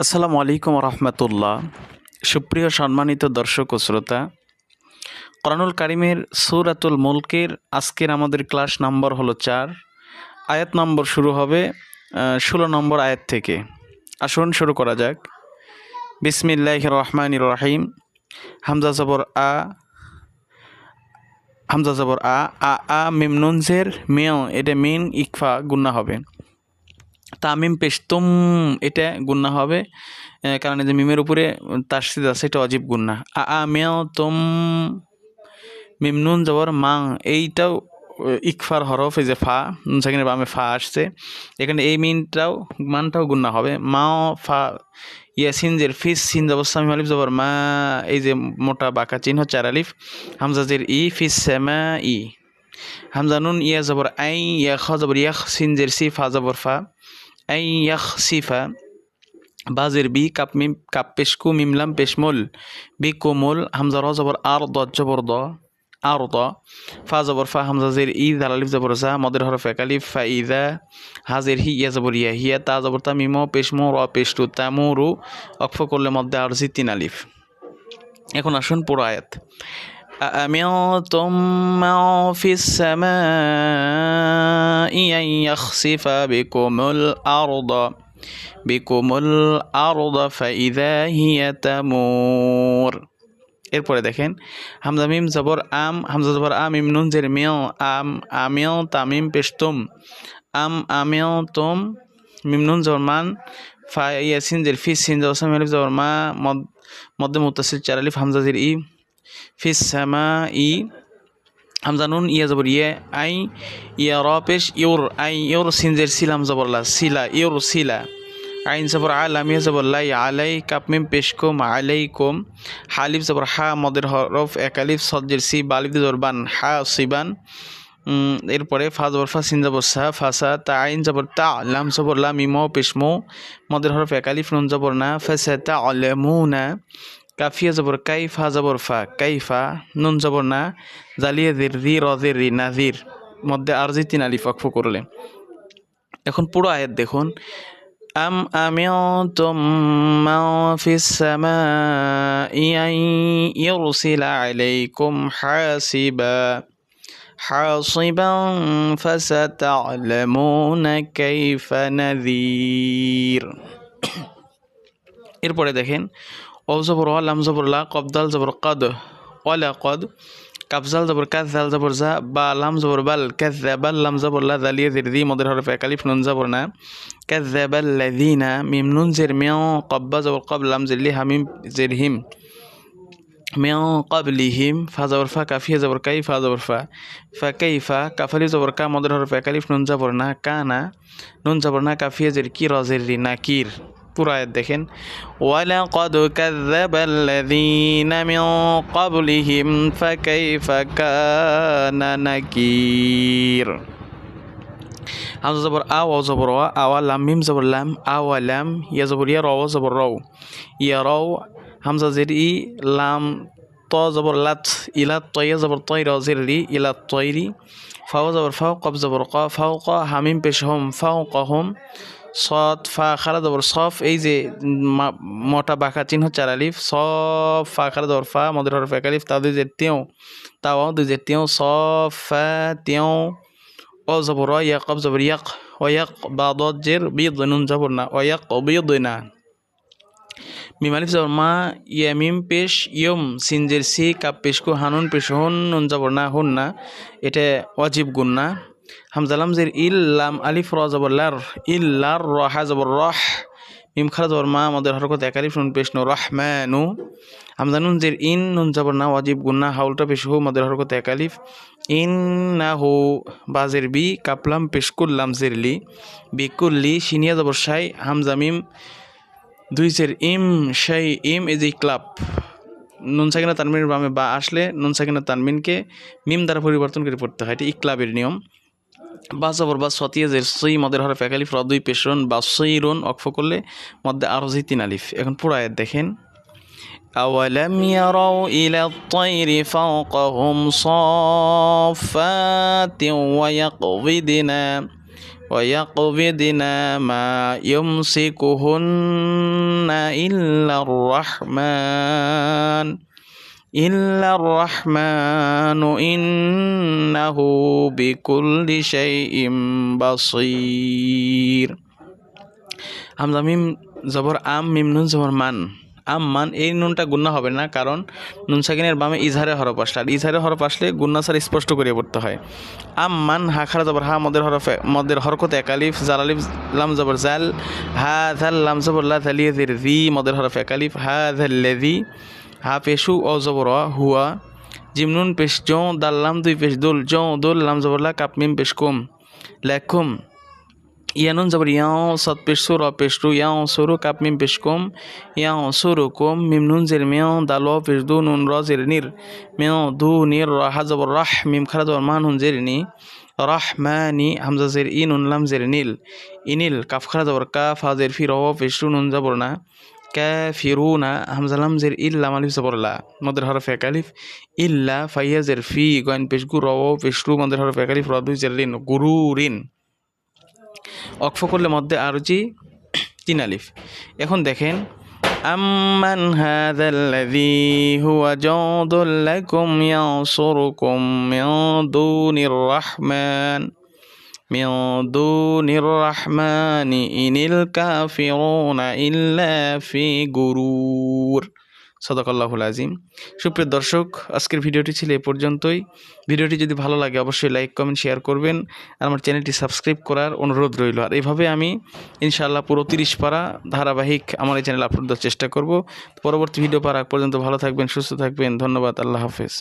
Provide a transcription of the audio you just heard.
আসসালামু আলাইকুম রহমতুল্লাহ। সুপ্রিয় সম্মানিত দর্শক ও শ্রোতা, কোরআনুল কারিমের সূরাতুল মুলকের আজকের আমাদের ক্লাস নম্বর হলো চার। আয়াত নম্বর শুরু হবে ষোলো নম্বর আয়াত থেকে। আসুন শুরু করা যাক। বিসমিল্লাহ রহমান রহিম। হামজা জবর আ, হামজা জবর আ আ আ মিমনুনজের মেয়, এটা মিন ইকফা, গুন্না হবে। তামিম পেশতুম, এটা গুন্না হবে কারণ এই যে মিমের উপরে তাসিদ আছে, এটা অজীব গুন্না। আ আ, মেয় তুম মিমনুন জবর মাং, এইটাও ইকফার হরফ, এই যে ফা সেখানে বামে ফা আসছে। এখানে এই মিনটাও মানটাও গুন্না হবে। মাও, ফা, ইয়াসিন, জের ফিস, সিন জবর সামিম আলিফ জবর মা, এই যে মোটা বাঁকা চিহ্ন, চার আলিফ। হামজাজের ই, ফিস শ্যামা ই। হামজা নুন, ইয়া জবর আই ইয়া খ জবর ইয়াখ, সিন জের সি, ফা জবর ফা। আই ইয়াখ সিফা বাজের বি কাপ মিম কাপ পেশকু মিমলাম পেশমুল বি কোমল হামজা র জবর আর দ জবর দ আর দ ফা জবর ফা হামজা জের ই দাল আলিফ জবর জা মদের হরফ একালিফ ফা ইদা হাজের হি ইয়া জবর ইয়া হিয়া তা জবর তা মিমো পেশমো র পেশটু তামুরু অক্ফ করলে মধ্যে আর জি তিন আলিফ এখন আসুন পুরো আয়াত أأمنتم من في السماء أن يخسف بكم الأرض بكم الأرض فإذا هي تمور এরপরে দেখেন হামজা মিম জবর আম হামজা জবর আম মিম নুন জের মিও আম আমিও তামিম পেশতুম আম আমিও তুম মিম নুন জবর মান ফা ইয়াসিন জের ফিস সিন জবর সামিম আলিফ জবর মা মদ মধ্যে মুতাসিল চার আলিফ হামজা জের ই ফিস সামা ই হামজা নুন, ইয়া জবর ইয়ে আই, ইয়া র পেশ, ইউর আই, ইউর সিনজের সিলাম জবরলা সিলা, ইউর সিলা। আইন জবর আলাম, ইয়া জবর লাই, আলাই কাপমিম পেশকুম আলাইকুম হালিফ জবর হা, মদের হরফ একালিফ সজ্জের সি বালিফ জবর বান, হা, সিবান। এরপরে ফা জবর ফা, সিন জবর সা ফাসা তা, আইন জবর তা, লাম জবর লাম ইমো পেশমো মদের হরফ একালিফ নুন জবর না ফেসে তা, আলেমুনা। কাফিয়া জবর কাইফা জবর ফা কাইফা নুন জবর না জালিয়া জির রি রজের রি নাজির মধ্যে আর জি তিন আলিফ অক্ফ করলে এখন পুরো আয়াত দেখুন আম আমিয়তুম মান ফিস সামাই আন ইউরসিলা আলাইকুম হাসিবা حاصبا فستعلمون كيف نذير এরপরে দেখেন অজবর অ লাম জবর লা কবদাল জবর কদ অলা কদ কাবজাল জবর কাজ জাল জবর জা বা লাম জবর বাল কাজ জাবাল লাম জবর লা জালিয়া জির দি মদের হরফে কালিফ নুন জবর না কাজ জাবাল লাদিনা মিম নুন জের মেয় কব্বা জবর কব লাম জিল্লি হামিম জের হিম মেয় কবলিহিম ফা জবর ফা কাফিয়া জবর কাই ফা জবর ফা ফা কাই ফা কাফালি জবর কা মদের হরফে কালিফ নুন জবর না কা না নুন জবর না কাফিয়া জের কি রজের রি না কির পুরো আয়াত দেখেন ওয়ালাকাদ কাযযাবাল্লাযীনা মিন ক্বাবলিহিম ফাকাইফা কানা নাকির হামজা জবর আ ওয়া জবর ওয়া আওয়া লাম মিম জবর লাম আওয়া লাম ইয়া জবর ইয়া রাও জবর রাও ইয়া রাও হামজা জের ই লাম ত জবর লাত ইলা তয়া জবর তয় র জের রি ইলা তয়রি ফাও জবর ফাও কব জবর ক ফাও ক হামিম পেশ হোম ফাও ক হোম সৎ, ফা খারা দবর, সফ, এই যে মোটা, বাঁকা, চিহ্ন, চার আলিফ, সফ, ফা খারা জবর ফা, মদের হরফ, এক আলিফ তা দুই যে তেও তাও দুই যে তেও সফ, ফা তেও ও জবর, অ, ইয়াক, অব, জবর, ইয়াক ও ইয়াক, বা দত জের বিদ নুন, জবর, না ও ইয়াক বিদ না। মিম, আলিফ, জবর, মা ইয়ামিম পেশ, ইয়ম সিনজের সি, কাপ, পেশ, কু, হানুন, পেশ, হুন, নুন, জবর, না, হুন, না, এটা ওয়াজিব গুন না। হামজালাম জের ইল লাম আলিফ র জবর লার, ইল র হা জবর রহ, মিম খারা জবর মা, আমাদের হরকত এক আলিফ নুন পেশ নু রহমানু। হামজা ইন, নুন জবর না ওয়াজিব গুন্না হাউলটা পেশ হু, আমাদের হরকত এক আলিফ। ইন না হু বাজের বি, কাপলাম পেশ কুল্লাম লি। বিকুল্লি সিনিয়া জবর শাই হামজা মিম, দুই জের ইম শাই ইম ইজ ই ক্লাব নুন সাকিনা তানমিনের বামে বা আসলে, নুন সাকিনা তানমিনকে মিম দ্বারা পরিবর্তন করে পড়তে হয়, এটি ইকলাবের নিয়ম। বা জবর বা সতিয়া জের সই মদের হরফ এক আলিফ রদুই পেশরন বা সইরন অক্ফ করলে মধ্যে আরো জি তিন আলিফ এখন পুরো আয়াত দেখেন أولم يروا إلى الطير فوقهم صافات ويقبضن ويقبضن ما يمسكهن إلا الرحمن ইল্লার রহমান ইন্নাহু বিকুল শাইইম বাসীর হামজা মিম জবর, আম মিম নুন জবর মান। আম মান, এই নুনটা গুন্না হবে না, কারণ নুন সাকিনের বামে ইজহারে হরফ আসলে, আর ইজহারে হরফ আসলে গুন্না স্যার স্পষ্ট করে পড়তে হয়। আম মান, হা খার জবর, হা মদের হরফে, মদের হরকত একালিফ জালালিফ লাম জবর জাল, হা ঝাল, লাম জবর লা, ঝালিয়ে জি মদের হরফ একালিফ হা ঝাল লেজি হা পেশু অ, হুয়া জিমনুন পেশ জো দাল্লাম দুই পেশ দোল জো দোল লাম জবর লা কাপ মিম পেশ কুম লেখুম ইয়ানুন জবর ইয়াও সৎ পেশ সুর অ পেশ রু ইয়াও সুরু কাপ মিম পেশ কুম ইয়াও সুরু কুম মিম নুন জের মেও দাল পেশ দু নুন র জের নির মেও দু নির র হা জবর রাহ মিম খারা জবর মান হুন জের নি হামজা জের ই নুন লাম জের নীল ইনিল কাফ খারা জবর কাফ হা জের ফি অ পেশ রু নুন জবর না কাফিরুনা হামজা লাম জের ইল্লা মালিফ জবর লা মদের হরফ একালিফ ইল্লা ফাইয়া জের ফি গয়েন পেশ গু র অ পেশ রু মদের হরফ একালিফ র দুই জের লিন গুরুরিন অক্ফ করলে মধ্যে আরজি তিন আলিফ এখন দেখেন আম্মান হাযাল্লাযী হুয়া জাওদুল লাকুম ইয়ানসুরুকুম মিন দুনির রাহমান মিন দুনির রাহমানি ইনিল কাফিরুনা ইল্লা ফি গুরুর। সদাকাল্লাহুল আজিম সুপ্রিয় দর্শক, আজকের ভিডিওটি ছিল এ পর্যন্তই। ভিডিওটি যদি ভালো লাগে, অবশ্যই লাইক, কমেন্ট, শেয়ার করবেন আর আমার চ্যানেলটি সাবস্ক্রাইব করার অনুরোধ রইল। আর এভাবে আমি ইনশাআল্লাহ পুরো তিরিশ পারা ধারাবাহিক আমার এই চ্যানেল আপলোড দেওয়ার চেষ্টা করব। পরবর্তী ভিডিও পারা পর্যন্ত ভালো থাকবেন, সুস্থ থাকবেন। ধন্যবাদ, আল্লাহ হাফেজ।